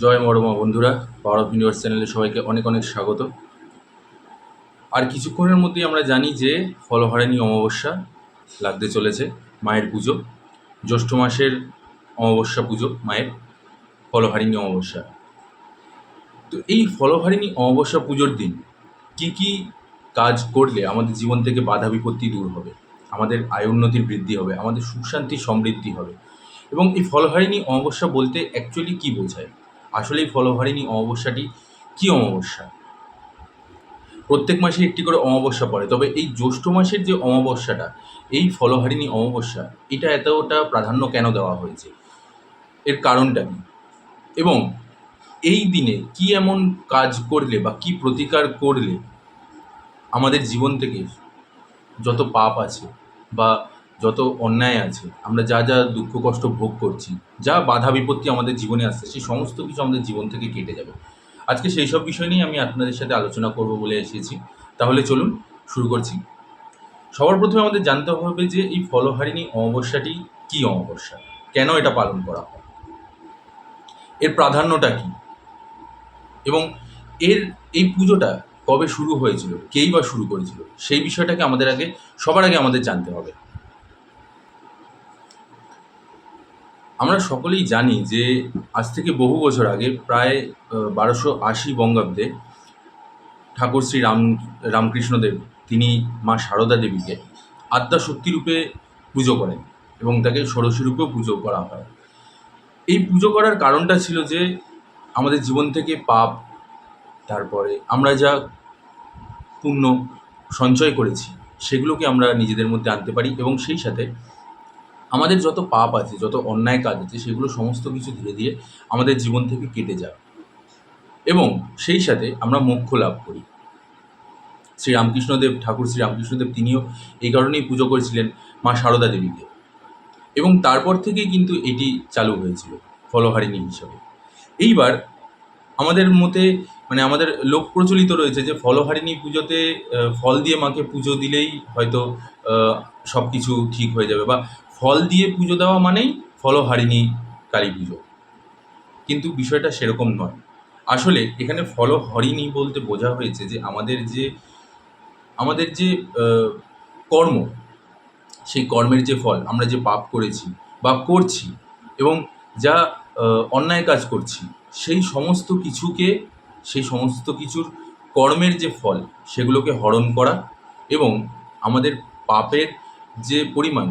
জয় মরমা বন্ধুরা power of universe চ্যানেলে সবাইকে অনেক অনেক স্বাগত। আর কিছুক্ষণের মধ্যেই আমরা জানি যে ফলহারিণী অমাবস্যা লাগতে চলেছে, মায়ের পুজো। জ্যৈষ্ঠ মাসের অমাবস্যা পুজো, মায়ের ফলহারিণী অমাবস্যা। তো এই ফলহারিণী অমাবস্যা পুজোর দিন কি কি কাজ করলে আমাদের জীবন থেকে বাধা বিপত্তি দূর হবে? আমাদের আয় উন্নতির বৃদ্ধি হবে, আমাদের সুখ শান্তি সমৃদ্ধি হবে। এবং এই ফলহারিণী অমাবস্যা বলতে অ্যাকচুয়ালি কি বোঝায়? আসলে এই ফলহারিণী অমাবস্যাটি। কী অমাবস্যা? প্রত্যেক মাসে একটি করে অমাবস্যা পড়ে, তবে এই জ্যৈষ্ঠ মাসের যে অমাবস্যাটা, এই ফলহারিণী অমাবস্যা, এটা এতটা প্রাধান্য কেন দেওয়া হয়েছে? এর কারণটা কি? এবং এই দিনে কি এমন কাজ করলে বা কি প্রতিকার করলে আমাদের জীবন থেকে যত পাপ আছে বা যত অন্যায় আছে, আমরা যা যা দুঃখ, কষ্ট ভোগ করছি, যা বাধা বিপত্তি আমাদের জীবনে আসছে, সেই সমস্ত কিছু আমাদের জীবন থেকে কেটে যাবে। আজকে সেই সব বিষয় নিয়ে আমি আপনাদের সাথে আলোচনা করব বলে এসেছি। তাহলে চলুন শুরু করছি। সবার প্রথমে আমাদের জানতে হবে যে এই ফলহারিণী অমাবস্যাটি কি অমাবস্যা? কেন এটা পালন করা হয়? এর প্রাধান্যটা কি? এবং এর, এই পুজোটা কবে শুরু হয়েছিল? কেই বা শুরু করেছিল? সেই বিষয়টাকে আমাদের আগে, সবার আগে আমাদের জানতে হবে। আমরা সকলেই জানি যে আজ থেকে বহু বছর আগে প্রায় বারোশো আশি বঙ্গাব্দে ঠাকুর শ্রী রাম, রামকৃষ্ণদেব তিনি মা সারদা দেবীকে আদ্যা শক্তিরূপে পুজো করেন এবং তাকে ষোড়শী রূপেও পুজো করা হয়। এই পুজো করার কারণটা ছিল যে আমাদের জীবন থেকে পাপ, তারপরে আমরা যা পুণ্য সঞ্চয় করেছি, সেগুলোকে আমরা নিজেদের মধ্যে আনতে পারি এবং সেই সাথে আমাদের যত পাপ আছে, যত অন্যায় কাজ আছে, সেগুলো সমস্ত কিছু ধীরে ধীরে আমাদের জীবন থেকে কেটে যায় এবং সেই সাথে আমরা মোক্ষ লাভ করি। শ্রী রামকৃষ্ণদেব ঠাকুর শ্রী রামকৃষ্ণদেব তিনিও এই কারণেই পুজো করেছিলেন মা সারদা দেবীকে। এবং তারপর থেকেই কিন্তু এটি চালু হয়েছিল ফলহারিণী হিসাবে। এইবার আমাদের মতে মানে আমাদের লোক প্রচলিত রয়েছে যে ফলহারিণী পুজোতে ফল দিয়ে মাকে পুজো দিলেই হয়তো সব কিছু ঠিক হয়ে যাবে বা ফল দিয়ে পুজো দেওয়া মানেই ফলহারিণী কালী পুজো। কিন্তু বিষয়টা সেরকম নয়। আসলে এখানে ফলহরিণী বলতে বোঝা হয়েছে যে আমাদের যে আমাদের যে কর্ম, সেই কর্মের যে ফল, আমরা যে পাপ করেছি বা করছি এবং যা অন্যায় কাজ করছি, সেই সমস্ত কিছুকে, সেই সমস্ত কিছুর কর্মের যে ফল, সেগুলোকে হরণ করা এবং আমাদের পাপের যে পরিমাণ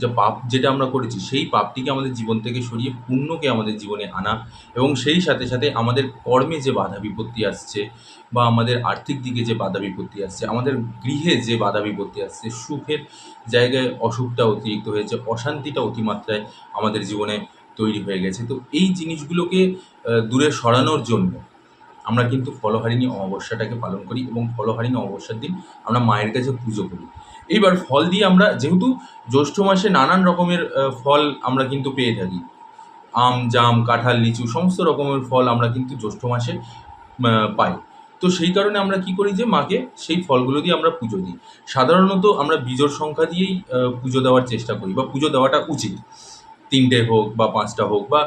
যা পাপ যেটা আমরা করেছি, সেই পাপটিকে আমাদের জীবন থেকে সরিয়ে পুণ্যকে আমাদের জীবনে আনা এবং সেই সাথে সাথে আমাদের কর্মে যে বাধা বিপত্তি আসছে বা আমাদের আর্থিক দিকে যে বাধা বিপত্তি আসছে, আমাদের গৃহে যে বাধা বিপত্তি আসছে, সুখের জায়গায় অসুখটা অতিরিক্ত হয়েছে, অশান্তিটা অতিমাত্রায় আমাদের জীবনে তৈরি হয়ে গেছে। তো এই জিনিসগুলোকে দূরে সরানোর জন্য আমরা কিন্তু ফলহারিণী অমাবস্যাটাকে পালন করি এবং ফলহারিণী অমাবস্যার দিন আমরা মায়ের কাছে পুজো করি। এইবার ফল দিয়ে আমরা, যেহেতু জ্যৈষ্ঠ মাসে নানান রকমের ফল আমরা কিন্তু পেয়ে থাকি। আম, জাম, কাঁঠাল, লিচু, সমস্ত রকমের ফল আমরা কিন্তু জ্যৈষ্ঠ মাসে পাই। তো সেই কারণে আমরা কি করি যে, মাকে সেই ফলগুলো দিয়ে আমরা পুজো দিই। সাধারণত আমরা বীজোর সংখ্যা দিয়েই পুজো দেওয়ার চেষ্টা করি বা পুজো দেওয়াটা উচিত। তিনটে হোক বা পাঁচটা হোক বা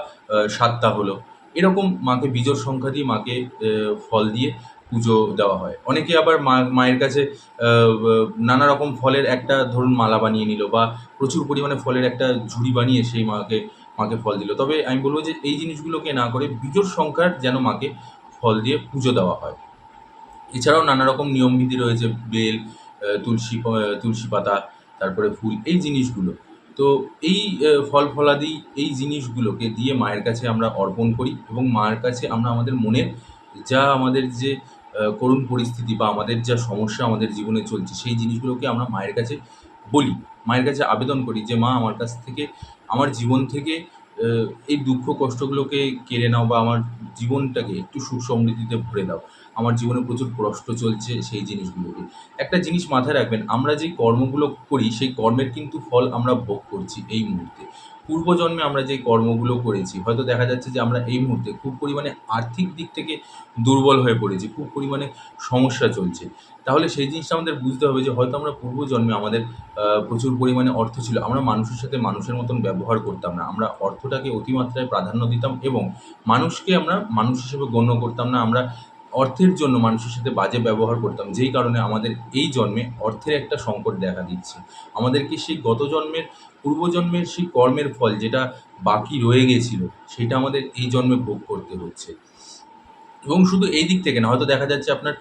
সাতটা হলো। এরকম মাকে বীজোর সংখ্যা দিয়ে মাকে ফল দিয়ে পুজো দেওয়া হয়। অনেকে আবার মা, মায়ের কাছে নানা রকম ফলের একটা ধরুন মালা বানিয়ে নিল বা প্রচুর পরিমাণে ফলের একটা ঝুড়ি বানিয়ে সেই মাকে মাকে ফল দিল। তবে আমি বলব যে এই জিনিসগুলোকে না করে বিজোর সংখ্যার যেন মাকে ফল দিয়ে পুজো দেওয়া হয়। এছাড়াও নানা রকম নিয়মবিধি রয়েছে, বেল তুলসী তুলসী পাতা, তারপরে ফুল, এই জিনিসগুলো। তো এই ফল ফলাদি, এই জিনিসগুলোকে দিয়ে মায়ের কাছে আমরা অর্পণ করি এবং মায়ের কাছে আমরা আমাদের মনের যা আমাদের যে করুণ পরিস্থিতি বা আমাদের যা সমস্যা আমাদের জীবনে চলছে, সেই জিনিসগুলোকে আমরা মায়ের কাছে বলি, মায়ের কাছে আবেদন করি যে, মা, আমার কাছ থেকে, আমার জীবন থেকে এই দুঃখ কষ্টগুলোকে কেড়ে নাও বা আমার জীবনটাকে একটু সুখ সমৃদ্ধিতে ভরে দাও। আমার জীবনে প্রচুর কষ্ট চলছে, সেই জিনিসগুলোকে। একটা জিনিস মাথায় রাখবেন, আমরা যে কর্মগুলো করি, সেই কর্মের কিন্তু ফল আমরা ভোগ করছি এই মুহূর্তে। পূর্বজন্মে আমরা যে কর্মগুলো করেছি, হয়তো দেখা যাচ্ছে যে আমরা এই মুহূর্তে খুব পরিমাণে আর্থিক দিক থেকে দুর্বল হয়ে পড়েছি, খুব পরিমাণে সমস্যা চলছে। তাহলে সেই জিনিসটা আমাদের বুঝতে হবে যে হয়তো আমরা পূর্বজন্মে আমাদের প্রচুর পরিমাণে অর্থ ছিল, আমরা মানুষের সাথে মানুষের মতন ব্যবহার করতাম না। আমরা অর্থটাকে অতিমাত্রায় প্রাধান্য দিতাম এবং মানুষকে আমরা মানুষ হিসেবে গণ্য করতাম না, আমরা অর্থের জন্য মানুষের সাথে বাজে ব্যবহার করতাম, যেই কারণে আমাদের এই জন্মে অর্থের একটা সংকট দেখা দিচ্ছে। আমাদেরকে সেই গত জন্মের পূর্বজন্মের সেই কর্মের ফল যেটা বাকি রয়ে গেছিল, সেটা আমাদের এই জন্মে ভোগ করতে হচ্ছে। এবং শুধু এই দিক থেকে না, হয়তো দেখা যাচ্ছে আপনার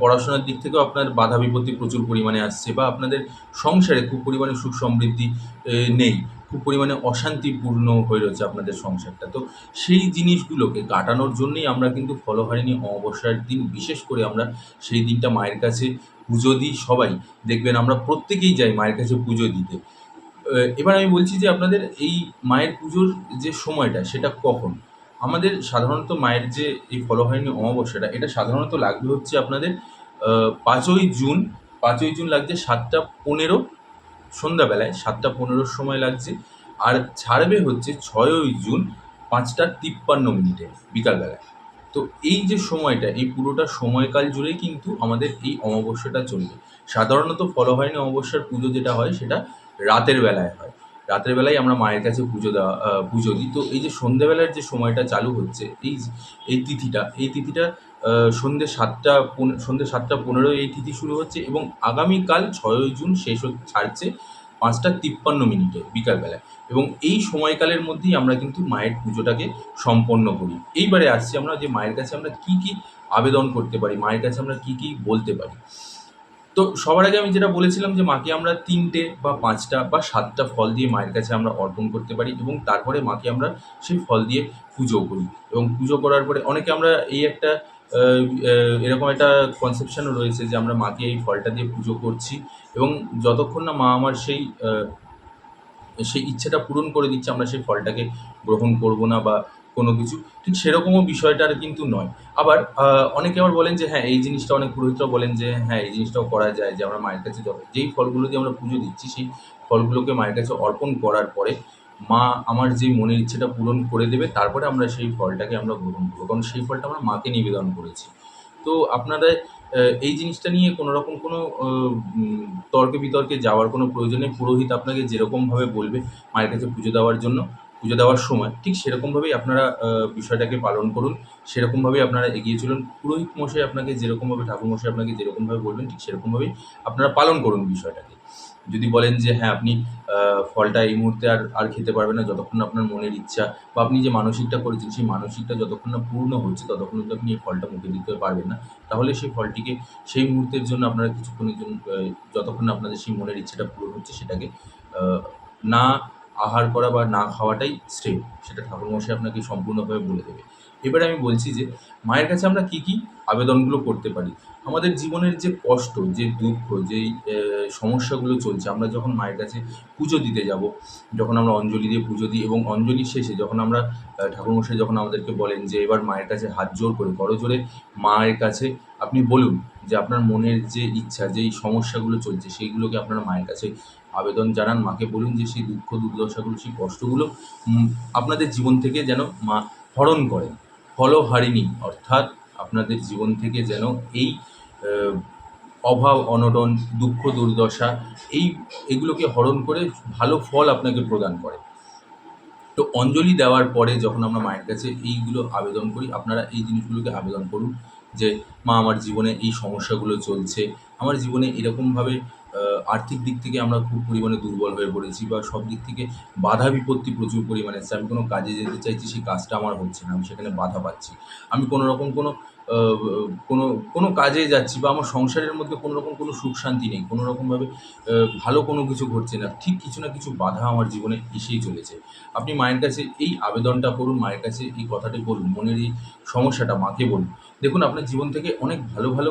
পড়াশোনার দিক থেকেও আপনার বাধা বিপত্তি প্রচুর পরিমাণে আসছে বা আপনাদের সংসারে খুব পরিমাণে সুখ সমৃদ্ধি নেই। খুব পরিমাণে অশান্তিপূর্ণ হয়ে রয়েছে আপনাদের সংসারটা। তো সেই জিনিসগুলোকে কাটানোর জন্যই আমরা কিন্তু ফলহারিণী অমাবস্যার দিন বিশেষ করে আমরা সেই দিনটা মায়ের কাছে পুজো দিই সবাই। দেখবেন আমরা প্রত্যেকেই যাই মায়ের কাছে পুজো দিতে। এবার আমি বলছি যে আপনাদের এই মায়ের পুজোর যে সময়টা, সেটা কখন? আমাদের সাধারণত মায়ের যে এই ফলহারিণী অমাবস্যাটা, এটা সাধারণত লাগবে হচ্ছে আপনাদের পাঁচই জুন। পাঁচই জুন লাগছে সাতটা পনেরো সন্ধ্যাবেলায়, সাতটা পনেরোর সময় লাগছে। আর ছাড়বে হচ্ছে ছয়ই জুন পাঁচটা তিপ্পান্ন মিনিটে, বিকালবেলায়। তো এই যে সময়টা, এই পুরোটা সময়কাল জুড়েই কিন্তু আমাদের এই অমাবস্যাটা চলবে। সাধারণত ফলহারিণী অমাবস্যার পুজো যেটা হয়, সেটা রাতের বেলায় হয়। রাতের বেলায় আমরা মায়ের কাছে পুজো দেওয়া পুজো দিই। তো এই যে সন্ধ্যেবেলার যে সময়টা চালু হচ্ছে এই এই তিথিটা এই তিথিটা আহ, সন্ধ্যে সাতটা পনে- সন্ধ্যে সাতটা পনেরো এই তিথি শুরু হচ্ছে এবং আগামীকাল ছয়ই জুন শেষ ছাড়ছে পাঁচটা তিপ্পান্ন মিনিটে বিকালবেলায়। এবং এই সময়কালের মধ্যেই আমরা কিন্তু মায়ের পুজোটাকে সম্পন্ন করি। এইবারে আসছি আমরা যে মায়ের কাছে আমরা কি কি আবেদন করতে পারি মায়ের কাছে আমরা কি কি বলতে পারি। তো সবার আগে আমি যেটা বলেছিলাম যে মাকে আমরা তিনটে বা পাঁচটা বা সাতটা ফল দিয়ে মায়ের কাছে আমরা অর্পণ করতে পারি এবং তারপরে মাকে আমরা সেই ফল দিয়ে পুজো করি এবং পুজো করার পরে অনেকে আমরা এই একটা এরকম একটা কনসেপশনও রয়েছে যে আমরা মাকে এই ফলটা দিয়ে পুজো করছি এবং যতক্ষণ না মা আমার সেই সেই ইচ্ছেটা পূরণ করে দিচ্ছে আমরা সেই ফলটাকে গ্রহণ করব না বা কোনো কিছু, ঠিক সেরকমও বিষয়টার কিন্তু নয়। আবার অনেকে আবার বলেন যে হ্যাঁ এই জিনিসটা অনেক পুরোহিতরা বলেন যে হ্যাঁ এই জিনিসটাও করা যায় যে, আমরা মায়ের কাছে যত, যেই ফলগুলো দিয়ে আমরা পুজো দিচ্ছি, সেই ফলগুলোকে মায়ের কাছে অর্পণ করার পরে মা আমার যে মনের ইচ্ছেটা পূরণ করে দেবে, তারপরে আমরা সেই ফলটাকে আমরা গ্রহণ করব। কারণ সেই ফলটা আমরা মাকে নিবেদন করেছি। তো আপনারা এই জিনিসটা নিয়ে কোনো রকম কোনো তর্কে বিতর্কে যাওয়ার কোনো প্রয়োজন নেই। পুরোহিত আপনাকে যেরকমভাবে বলবে মায়ের কাছে পুজো দেওয়ার জন্য। পুজো দেওয়ার সময় ঠিক সেরকমভাবেই আপনারা বিষয়টাকে পালন করুন। সেরকমভাবেই আপনারা এগিয়ে চলুন। পুরোহিত মশাই আপনাকে যেরকমভাবে, ঠাকুর মশাই আপনাকে যেরকমভাবে বলবেন, ঠিক সেরকমভাবেই আপনারা পালন করুন বিষয়টাকে। যদি বলেন যে হ্যাঁ আপনি ফলটা এই মুহূর্তে আর আর খেতে পারবেন না, যতক্ষণ আপনার মনের ইচ্ছা বা আপনি যে মানসিকটা করেছেন, সেই মানসিকটা যতক্ষণ না পূর্ণ হচ্ছে, ততক্ষণ কিন্তু আপনি এই ফলটা মুখে দিতে পারবেন না। তাহলে সেই ফলটিকে সেই মুহূর্তের জন্য আপনারা কিছুক্ষণের জন্য যতক্ষণ আপনাদের সেই মনের ইচ্ছাটা পূরণ হচ্ছে, সেটাকে না আহার করা বা না খাওয়াটাই শ্রেয়। সেটা ঠাকুরমশাই আপনাকে সম্পূর্ণভাবে বলে দেবে। এবারে আমি বলছি যে, মায়ের কাছে আমরা কি কি আবেদনগুলো করতে পারি? আমাদের জীবনের যে কষ্ট, যে দুঃখ, যেই সমস্যাগুলো চলছে, আমরা যখন মায়ের কাছে পুজো দিতে যাব, যখন আমরা অঞ্জলি দিয়ে পুজো দিই এবং অঞ্জলি শেষে যখন আমরা ঠাকুরমশাই যখন আমাদেরকে বলেন যে, এবার মায়ের কাছে হাত জোর করে করজোরে মায়ের কাছে আপনি বলুন যে আপনার মনের যে ইচ্ছা, যেই সমস্যাগুলো চলছে, সেইগুলোকে আপনারা মায়ের কাছে আবেদন জানান। মাকে বলুন যে সেই দুঃখ, দুর্দশাগুলো, সেই কষ্টগুলো আপনাদের জীবন থেকে যেন মা হরণ করেন। ফলহারিণী, অর্থাৎ আপনাদের জীবন থেকে যেন এই অভাব, অনটন, দুঃখ, দুর্দশা, এই, এগুলোকে হরণ করে ভালো ফল আপনাকে প্রদান করে। তো অঞ্জলি দেওয়ার পরে যখন আমরা মায়ের কাছে এইগুলো আবেদন করি, আপনারা এই জিনিসগুলোকে আবেদন করুন। যে, মা, আমার জীবনে এই সমস্যাগুলো চলছে। আমার জীবনে এরকমভাবে আর্থিক দিক থেকে আমরা খুব পরিমাণে দুর্বল হয়ে পড়েছি বা সব দিক থেকে বাধা বিপত্তি প্রচুর পরিমাণে আসছে আমি কোনো কাজে যেতে চাইছি সেই কাজটা আমার হচ্ছে না। আমি সেখানে বাধা পাচ্ছি। আমি কোনো রকম কোনো কোনো কোনো কাজে যাচ্ছি বা আমার সংসারের মধ্যে কোনো রকম কোনো সুখ শান্তি নেই। কোনো রকমভাবে ভালো কোনো কিছু ঘটছে না। ঠিক কিছু না কিছু বাধা আমার জীবনে এসেই চলেছে। আপনি মায়ের কাছে এই আবেদনটা করুন, মায়ের কাছে এই কথাটি বলুন, মনের এই সমস্যাটা মাকে বলুন। দেখুন, আপনার জীবন থেকে অনেক ভালো ভালো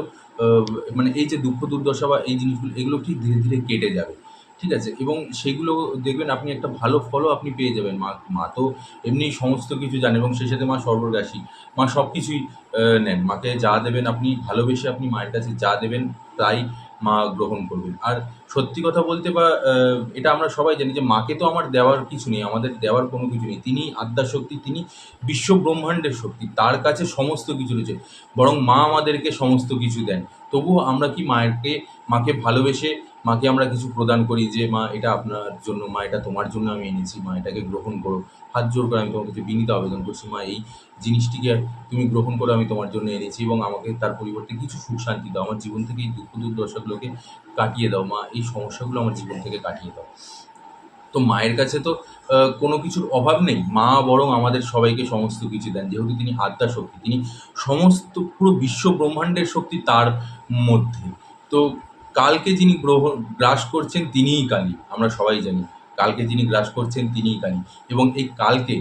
মানে এই যে দুঃখ, দুর্দশা বা এই জিনিসগুলো, এগুলো ঠিক ধীরে ধীরে কেটে যাবে। ঠিক আছে? এবং সেগুলো দেখবেন, আপনি একটা ভালো ফলও আপনি পেয়ে যাবেন। মা মা তো এমনি সমস্ত কিছু জানেন এবং সেই সাথে মা সর্বগ্রাসী। মা সব কিছুই নেন। মাকে যা দেবেন আপনি ভালোবেসে আপনি মায়ের কাছে যা দেবেন, তাই মা গ্রহণ করবেন। আর সত্যি কথা বলতে বা এটা আমরা সবাই জানি যে মাকে তো আমার দেওয়ার কিছু নেই, আমাদের দেওয়ার কোনো কিছু নেই। তিনি আদ্যার শক্তি তিনি বিশ্ব ব্রহ্মাণ্ডের শক্তি, তার কাছে সমস্ত কিছু রয়েছে। বরং মা আমাদেরকে সমস্ত কিছু দেন। তবুও আমরা কি মায়েরকে, মাকে ভালোবেসে, মাকে আমরা কিছু প্রদান করি যে, মা, এটা আপনার জন্য, মা, এটা তোমার জন্য আমি এনেছি, মা, এটাকে গ্রহণ করো। হাত জোর করে আমি তোমার কাছে বিনীত আবেদন করছি। মা, এই জিনিসটিকে তুমি গ্রহণ করে আমি তোমার জন্য এনেছি এবং আমাকে তার পরিবর্তে কিছু সুখ শান্তি দাও। আমার জীবন থেকে এই দুঃখ দুর্দশাগুলোকে কাটিয়ে দাও। মা, এই সমস্যাগুলো আমার জীবন থেকে কাটিয়ে দাও। তো মায়ের কাছে তো কোনো কিছুর অভাব নেই। মা বরং আমাদের সবাইকে সমস্ত কিছু দেন। যেহেতু তিনি আত্মা শক্তি, তিনি সমস্ত পুরো বিশ্ব ব্রহ্মাণ্ডের শক্তি তার মধ্যে। তো কালকে যিনি গ্রহ, গ্রাস করছেন তিনিই কালী। আমরা সবাই জানি। কালকে যিনি গ্রাস করছেন তিনিই কালী। এবং এই কালকে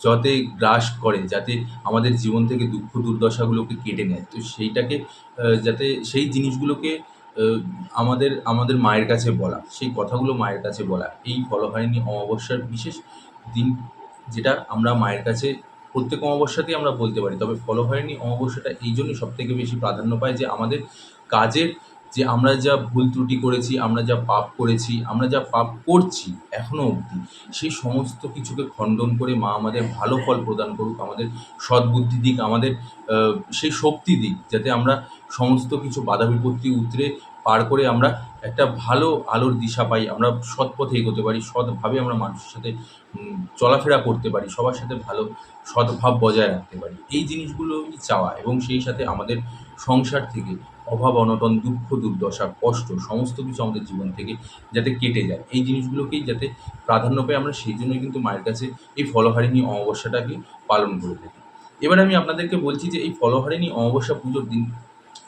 যাতে গ্রাস করে, যাতে আমাদের জীবন থেকে দুঃখ দুর্দশাগুলোকে কেটে নেয়, তো সেইটাকে যাতে সেই জিনিসগুলোকে আমাদের আমাদের মায়ের কাছে বলা, সেই কথাগুলো মায়ের কাছে বলা, এই ফলহারিণী অমাবস্যার বিশেষ দিন যেটা আমরা মায়ের কাছে, প্রত্যেক অমাবস্যাতেই আমরা বলতে পারি, তবে ফলহারিণী অমাবস্যাটা এই জন্যই সব থেকে বেশি প্রাধান্য পায় যে আমাদের কাজের যে আমরা যা ভুল ত্রুটি করেছি, আমরা যা পাপ করেছি, আমরা যা পাপ করছি এখনও অবধি, সেই সমস্ত কিছুকে খণ্ডন করে মা আমাদের ভালো ফল প্রদান করুক, আমাদের সদ্বুদ্ধি দিক, আমাদের সেই শক্তি দিক, যাতে আমরা সমস্ত কিছু বাধা বিপত্তি উতরে পার করে আমরা একটা ভালো আলোর দিশা পাই, আমরা সৎ পথে এগোতে পারি, সৎভাবে আমরা মানুষের সাথে চলাফেরা করতে পারি, সবার সাথে ভালো সদ্ভাব বজায় রাখতে পারি। এই জিনিসগুলোই চাওয়া এবং সেই সাথে আমাদের সংসার থেকে অভাব, অনটন, দুঃখ, দুর্দশা, কষ্ট, সমস্ত কিছু আমাদের জীবন থেকে যাতে কেটে যায়। এই জিনিসগুলোকেই যাতে প্রাধান্য পাই আমরা, সেই জন্যই কিন্তু মায়ের কাছে এই ফলহারিণী অমাবস্যাটাকে পালন করে থাকি। এবার আমি আপনাদেরকে বলছি যে এই ফলহারিণী অমাবস্যা পুজোর দিন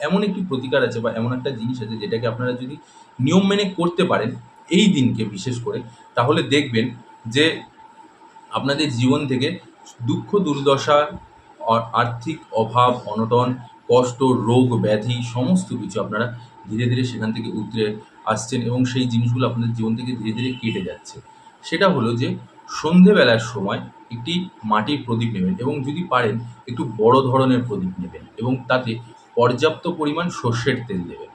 এমন একটি প্রতিকার আছে বা এমন একটা জিনিস আছে যেটাকে আপনারা যদি নিয়ম মেনে করতে পারেন এই দিনকে বিশেষ করে, তাহলে দেখবেন যে আপনাদের জীবন থেকে দুঃখ, দুর্দশা আর্থিক অভাব, অনটন কষ্ট, রোগ, ব্যাধি, সমস্ত কিছু আপনারা ধীরে ধীরে সেখান থেকে উতরে আসছেন এবং সেই জিনিসগুলো আপনাদের জীবন থেকে ধীরে ধীরে কেটে যাচ্ছে। সেটা হলো যে সন্ধেবেলার সময় একটি মাটির প্রদীপ নেবেন এবং যদি পারেন একটু বড় ধরনের প্রদীপ নেবেন এবং তাতে পর্যাপ্ত পরিমাণ সর্ষের তেল দেবেন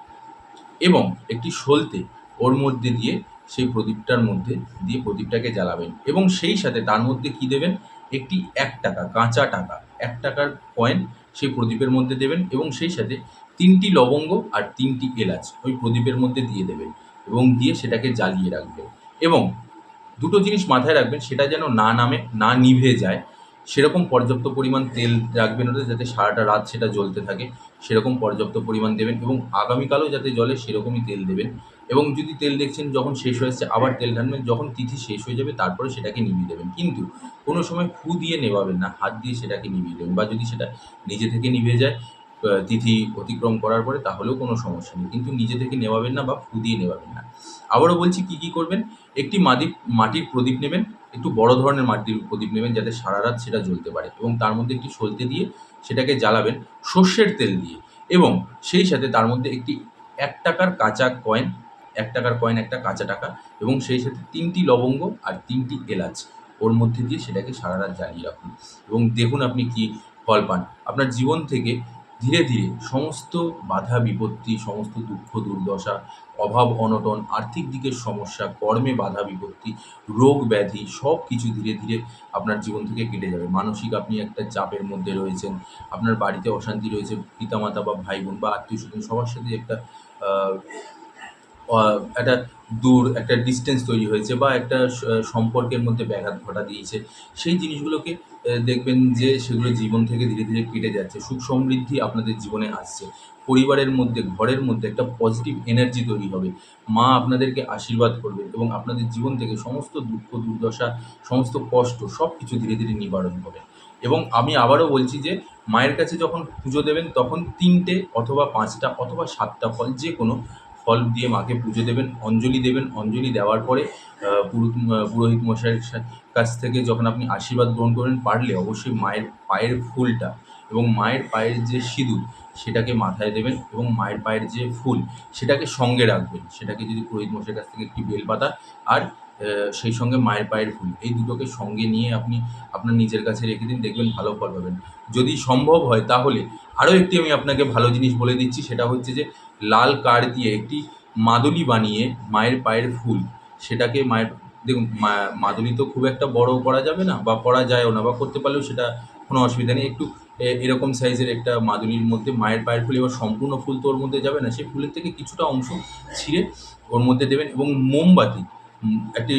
এবং একটি সলতে ওর মধ্যে দিয়ে সেই প্রদীপটার মধ্যে দিয়ে প্রদীপটাকে জ্বালাবেন এবং সেই সাথে তার মধ্যে কি দেবেন? একটি এক টাকা, কাঁচা টাকা, এক টাকার কয়েন সেই প্রদীপের মধ্যে দেবেন এবং সেই সাথে তিনটি লবঙ্গ আর তিনটি এলাচ ওই প্রদীপের মধ্যে দিয়ে দেবেন এবং দিয়ে সেটাকে জ্বালিয়ে রাখবেন। এবং দুটো জিনিস মাথায় রাখবেন, সেটা যেন না নামে, না নিভে যায়। সেরকম পর্যাপ্ত পরিমাণ তেল রাখবেন ওটা যাতে সারাটা রাত সেটা জ্বলতে থাকে। সেরকম পর্যাপ্ত পরিমাণ দেবেন এবং আগামীকালও যাতে জলে সেরকমই তেল দেবেন। এবং যদি তেল দেখছেন যখন শেষ হয়ে যাচ্ছে আবার তেল ঢালবেন যখন তিথি শেষ হয়ে যাবে, তারপরে সেটাকে নিভিয়ে দেবেন। কিন্তু কোনো সময় ফু দিয়ে নেভাবেন না, হাত দিয়ে সেটাকে নিভিয়ে দেবেন বা যদি সেটা নিজে থেকে নিভে যায় তিথি অতিক্রম করার পরে তাহলেও কোনো সমস্যা নেই। কিন্তু নিজে থেকে নেভাবেন না বা ফু দিয়ে নেভাবেন না। আবারও বলছি কি কি করবেন? একটি মাটি মাটির প্রদীপ নেবেন, একটু বড় ধরনের মাটির প্রদীপ নেবেন যাতে সারা রাত সেটা জ্বলতে পারে এবং তার মধ্যে একটি সলতে দিয়ে সেটাকে জ্বালাবেন সর্ষের তেল দিয়ে এবং সেই সাথে তার মধ্যে একটি এক টাকার কাঁচা কয়েন এক টাকার কয়েন একটা কাঁচা টাকা এবং সেই সাথে তিনটি লবঙ্গ আর তিনটি এলাচ ওর মধ্যে দিয়ে সেটাকে সারা রাত জ্বালিয়ে রাখুন। এবং দেখুন আপনি কি ফল পান। আপনার জীবন থেকে ধীরে ধীরে সমস্ত বাধা, বিপত্তি, সমস্ত দুঃখ, দুর্দশা, অভাব, অনটন, আর্থিক দিকের সমস্যা, কর্মে বাধা, বিপত্তি, রোগ, ব্যাধি সব কিছু ধীরে ধীরে আপনার জীবন থেকে কেটে যাবে। মানসিক আপনি একটা চাপের মধ্যে রয়েছেন। আপনার বাড়িতে অশান্তি রয়েছে, পিতামাতা বা ভাই বোন বা আত্মীয় স্বজন সবার সাথে একটা একটা দূর, একটা ডিস্টেন্স তৈরি হয়েছে বা একটা সম্পর্কের মধ্যে ব্যাঘাত ঘটা দিয়েছে। সেই জিনিসগুলোকে দেখবেন যে সেগুলো জীবন থেকে ধীরে ধীরে কেটে যাচ্ছে। সুখ সমৃদ্ধি আপনাদের জীবনে আসছে। পরিবারের মধ্যে, ঘরের মধ্যে একটা পজিটিভ এনার্জি তৈরি হবে। মা আপনাদেরকে আশীর্বাদ করবে এবং আপনাদের জীবন থেকে সমস্ত দুঃখ, দুর্দশা, সমস্ত কষ্ট সব কিছু ধীরে ধীরে নিবারণ হবে। এবং আমি আবারও বলছি যে, মায়ের কাছে যখন পুজো দেবেন, তখন তিনটে অথবা পাঁচটা অথবা সাতটা ফল যে কোনো ফল দিয়ে মাকে পুজো দেবেন, অঞ্জলি দেবেন। অঞ্জলি দেওয়ার পরে পুরোহিত পুরোহিত মশাইয়ের কাছ থেকে যখন আপনি আশীর্বাদ গ্রহণ করবেন পারলে অবশ্যই মায়ের পায়ের ফুলটা এবং মায়ের পায়ের যে সিঁদুর, সেটাকে মাথায় দেবেন এবং মায়ের পায়ের যে ফুল, সেটাকে সঙ্গে রাখবেন। সেটাকে যদি পুরোহিত মশাইয়ের কাছ থেকে একটি বেলপাতা আর সেই সঙ্গে মায়ের পায়ের ফুল, এই দুটোকে সঙ্গে নিয়ে আপনি আপনার নিজের কাছে রেখে দিন, দেখবেন ভালো ফল পাবেন। যদি সম্ভব হয়, তাহলে আরও একটি আমি আপনাকে ভালো জিনিস বলে দিচ্ছি, সেটা হচ্ছে যে লাল কার্ড দিয়ে একটি মাদুলি বানিয়ে মায়ের পায়ের ফুল। সেটাকে মায়ের, দেখুন মাদুলি তো খুব একটা বড় করা যাবে না বা করা যায়ও না বা করতে পারলেও সেটা কোনো অসুবিধা নেই। একটু এরকম সাইজের একটা মাদুলির মধ্যে মায়ের পায়ের ফুল এবার সম্পূর্ণ ফুল তো ওর মধ্যে যাবে না। সেই ফুলের থেকে কিছুটা অংশ ছিঁড়ে ওর মধ্যে দেবেন এবং মোমবাতি একটি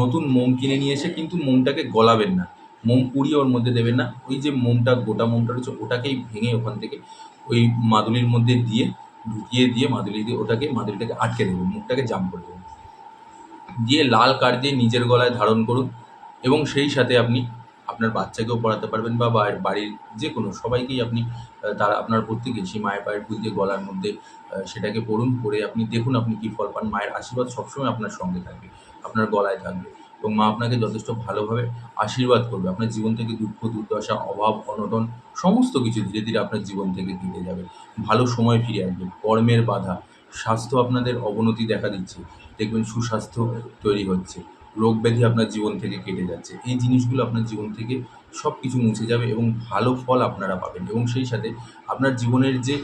নতুন মোম কিনে নিয়ে এসে কিন্তু মোমটাকে গলাবেন না। মোম পুড়িয়ে ওর মধ্যে দেবেন না। ওই যে মোমটা, গোটা মোমটা রয়েছে, ওটাকেই ভেঙে ওখান থেকে ওই মাদুলির মধ্যে দিয়ে ঢুকিয়ে দিয়ে মাদুলি দিয়ে ওটাকে, মাদুলিটাকে আটকে দেবেন মুখটাকে জাম করে দেবেন দিয়ে লাল কার্ড দিয়ে নিজের গলায় ধারণ করুন এবং সেই সাথে আপনি আপনার বাচ্চাকেও পড়াতে পারবেন বা বাড়ির যে কোনো, সবাইকেই আপনি তারা আপনার প্রত্যেকে সেই মায়ের পায়ের ফুল দিয়ে গলার মধ্যে সেটাকে পড়ুন পরে আপনি দেখুন আপনি কী ফল পান, মায়ের আশীর্বাদ সবসময় আপনার সঙ্গে থাকবে, আপনার গলায় থাকবে। এবং মা আপনাকে যথেষ্ট ভালোভাবে আশীর্বাদ করবে। আপনার জীবন থেকে দুঃখ, দুর্দশা, অভাব, অনটন সমস্ত কিছু ধীরে ধীরে আপনার জীবন থেকে কেটে যাবে। ভালো সময় ফিরে আসবে। কর্মের বাধা। স্বাস্থ্য আপনাদের অবনতি দেখা দিচ্ছে। দেখবেন সুস্বাস্থ্য তৈরি হচ্ছে। রোগ ব্যাধি আপনার জীবন থেকে কেটে যাচ্ছে। এই জিনিসগুলো আপনার জীবন থেকে সব কিছু মুছে যাবে এবং ভালো ফল আপনারা পাবেন। এবং সেই সাথে আপনার জীবনের যে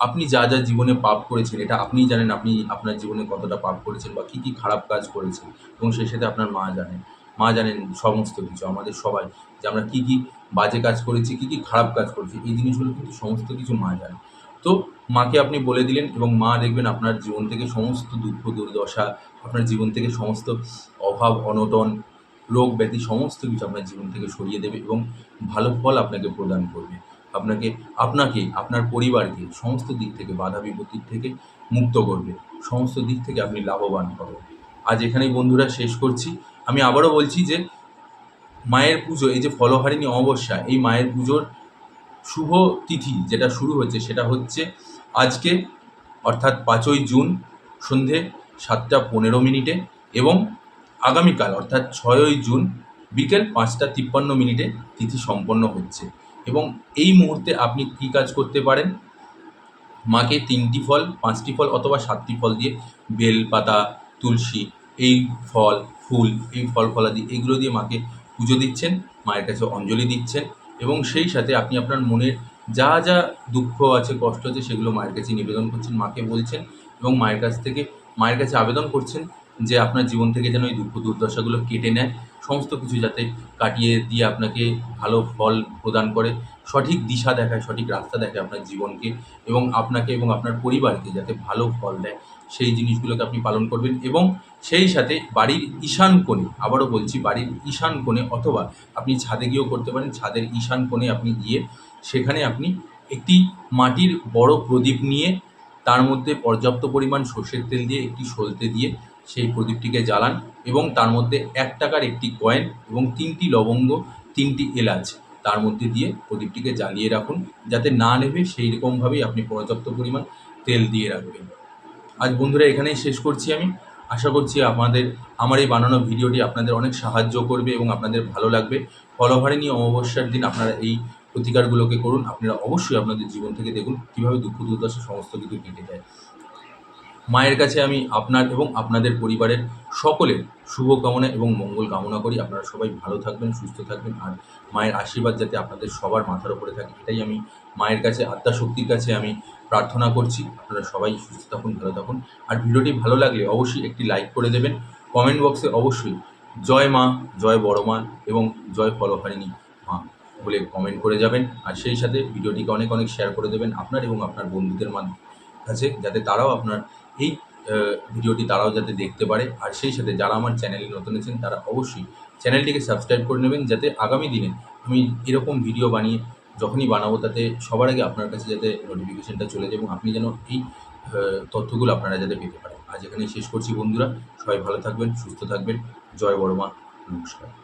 আপনি যা যা জীবনে পাপ করেছেন, এটা আপনিই জানেন আপনি আপনার জীবনে কতটা পাপ করেছেন বা কী কী খারাপ কাজ করেছেন এবং সেই সাথে আপনার মা জানেন। মা জানেন সমস্ত কিছু, আমাদের সবাই, যে আমরা কী কী বাজে কাজ করেছি, কী কী খারাপ কাজ করেছি, এই জিনিসগুলো কিন্তু সমস্ত কিছু মা জানে। তো মাকে আপনি বলে দিলেন এবং মা দেখবেন আপনার জীবন থেকে সমস্ত দুঃখ, দুর্দশা, আপনার জীবন থেকে সমস্ত অভাব, অনটন, রোগ, ব্যাধি, সমস্ত কিছু আপনার জীবন থেকে সরিয়ে দেবে এবং ভালো ফল আপনাকে প্রদান করবে। আপনাকে আপনাকে, আপনার পরিবারকে, সমস্ত দিক থেকে বাধা বিপত্তির থেকে মুক্ত করবে। সমস্ত দিক থেকে আপনি লাভবান হবেন। আজ এখানেই বন্ধুরা শেষ করছি। আমি আবারও বলছি যে, মায়ের পুজো, এই যে ফলহারিণী অমাবস্যা, এই মায়ের পুজোর শুভ তিথি যেটা শুরু হচ্ছে, সেটা হচ্ছে আজকে, অর্থাৎ পাঁচই জুন, সন্ধে সাতটা পনেরো মিনিটে এবং আগামীকাল, অর্থাৎ ছয়ই জুন, বিকেল পাঁচটা তিপ্পান্ন মিনিটে তিথি সম্পন্ন হচ্ছে। এবং এই মুহূর্তে আপনি কী কাজ করতে পারেন? মাকে তিনটি ফল, পাঁচটি ফল অথবা সাতটি ফল দিয়ে বেল পাতা, তুলসী, এই ফল, ফুল, এই ফল ফলাদি, এগুলো দিয়ে মাকে পুজো দিচ্ছেন, মায়ের কাছে অঞ্জলি দিচ্ছেন এবং সেই সাথে আপনি আপনার মনের যা যা দুঃখ আছে, কষ্ট আছে, সেগুলো মায়ের কাছে নিবেদন করছেন, মাকে বলছেন এবং মায়ের কাছ থেকে, মায়ের কাছে আবেদন করছেন যে আপনার জীবন থেকে যেন এই দুঃখ দুর্দশাগুলো কেটে নেয়, সমস্ত কিছু যাতে কাটিয়ে দিয়ে আপনাকে ভালো ফল প্রদান করে, সঠিক দিশা দেখায়, সঠিক রাস্তা দেখায় আপনার জীবনকে এবং আপনাকে এবং আপনার পরিবারকে যাতে ভালো ফল দেয়। সেই জিনিসগুলোকে আপনি পালন করবেন এবং সেই সাথে বাড়ির ঈশান কোণে, আবারও বলছি বাড়ির ঈশান কোণে অথবা আপনি ছাদে গিয়েও করতে পারেন, ছাদের ঈশান কোণে আপনি গিয়ে সেখানে আপনি একটি মাটির বড় প্রদীপ নিয়ে তার মধ্যে পর্যাপ্ত পরিমাণ সর্ষের তেল দিয়ে একটি সলতে দিয়ে সেই প্রদীপটিকে জ্বালান এবং তার মধ্যে এক টাকার একটি কয়েন এবং তিনটি লবঙ্গ, তিনটি এলাচ তার মধ্যে দিয়ে প্রদীপটিকে জ্বালিয়ে রাখুন যাতে না নেবে সেই রকমভাবেই আপনি পর্যাপ্ত পরিমাণ তেল দিয়ে রাখবেন। আজ বন্ধুরা এখানেই শেষ করছি আমি। আশা করছি আপনাদের, আমার এই বানানো ভিডিওটি আপনাদের অনেক সাহায্য করবে এবং আপনাদের ভালো লাগবে। ফলহারিণী অমাবস্যার দিন আপনারা এই প্রতিকারগুলোকে করুন। আপনারা অবশ্যই আপনাদের জীবন থেকে দেখুন কীভাবে দুঃখ দুর্দশা সমস্ত কিছু কেটে যায়। মায়ের কাছে আমি আপনার এবং আপনাদের পরিবারের সকলের শুভকামনা এবং মঙ্গল কামনা করি। আপনারা সবাই ভালো থাকবেন, সুস্থ থাকবেন আর মায়ের আশীর্বাদ যাতে আপনাদের সবার মাথার উপরে থাকে এটাই আমি মায়ের কাছে আত্মা শক্তির কাছে আমি প্রার্থনা করছি। আপনারা সবাই সুস্থ থাকুন, ভালো থাকুন। আর ভিডিওটি ভালো লাগলে অবশ্যই একটি লাইক করে দেবেন। কমেন্ট বক্সে অবশ্যই জয় মা, জয় বড় মা এবং জয় ফলহারিণী মা বলে কমেন্ট করে যাবেন। আর সেই সাথে ভিডিওটিকে অনেক অনেক শেয়ার করে দেবেন আপনার এবং আপনার বন্ধুদের মাধ্যমে কাছে যাতে তারাও আপনার এই ভিডিওটি তারাও যাতে দেখতে পারে। আর সেই সাথে যারা আমার চ্যানেলে নতুন আছেন, তারা অবশ্যই চ্যানেলটিকে সাবস্ক্রাইব করে নেবেন, যাতে আগামী দিনে আমি এরকম ভিডিও বানিয়ে যখনই বানাবো, তাতে সবার আগে আপনার কাছে যাতে নোটিফিকেশনটা চলে যায় এবং আপনি যেন এই তথ্যগুলো আপনারা যাতে পেতে পারেন। আজ এখানে শেষ করছি বন্ধুরা। সবাই ভালো থাকবেন, সুস্থ থাকবেন। জয় বড়মা, নমস্কার।